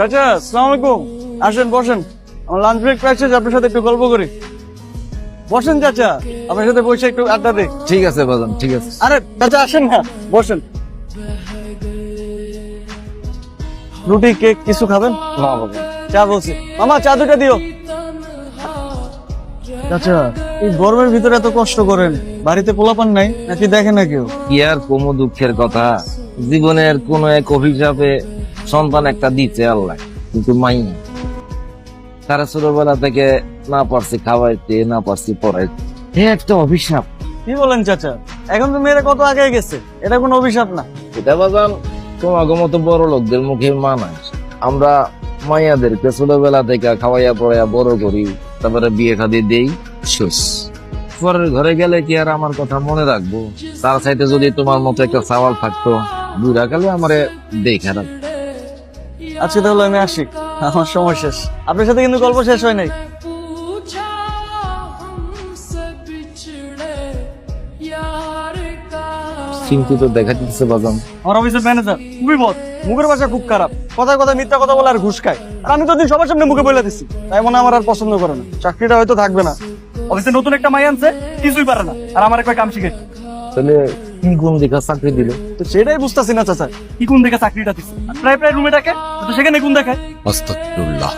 চাচা আসসালামু আলাইকুম আসেন বসেন। আমার লাঞ্চ ব্রেক আপনার সাথে একটু গল্প করি। বসেন চাচা আপনার সাথে বসে একটু আড্ডা দিই। ঠিক আছে বাজান ঠিক আছে। আরে চাচা আসেন না বসেন। রুটি কেক কিছু খাবেন? না বাবা চা বলছি। মামা চা দুটা দিও। চাচা এই গরমের ভিতরে এত কষ্ট করেন বাড়িতে পোলাপান নাই নাকি দেখে না কেউ? কি আর কোন দুঃখের কথা? জীবনের কোন এক অভিশাপে সন্তান একটা দিচ্ছে আল্লাহ কিন্তু মাই তারা ছোটবেলা থেকে না পারছি খাওয়াইতে না পারছি পড়াইতে। এ একটা অভিশাপ। কি বলেন চাচা? এখন তো মেয়েরা কত আগে গেছে? এটা কোনো অভিশাপ না। এটা বাজান তোমাকে মতো বড় লোকদের মুখে মানায় আমরা মাইয়াদেরকে ছোটবেলা থেকে খাওয়াইয়া পড়াইয়া বড় করি তারপরে বিয়ে খাদি দেই শেষ। পরের ঘরে গেলে কি আর আমার কথা মনে রাখব? তার সাইডে যদি তোমার মতো একটা সাওয়াল থাকতো বুড়া কালে আমারে দেখে রাখ আজকে তাহলে আমি আসি। আমার সময় শেষ। আপনার সাথে কিন্তু গল্প শেষ হয় নাই। আমার অফিসের ম্যানেজার মুখের ভাষা খুব খারাপ। কথা মিথ্যা কথা বলে আর ঘুষ খায়। আর আমি তো সবার সামনে মুখে বলে দিচ্ছি আমার আর পছন্দ করে না। চাকরিটা হয়তো থাকবে না। নতুন একটা কিছুই পারে না। আর আমার কাম শিখে। কি গুণ দেখা চাকরি দিল? তো সেটাই বুঝতেছি না চাচা। কি কোন দেখে চাকরিটা দিচ্ছে প্রায় প্রায় রুমে ডাকে তো সেখানে কোন দেখায়। আস্তাগফিরুল্লাহ।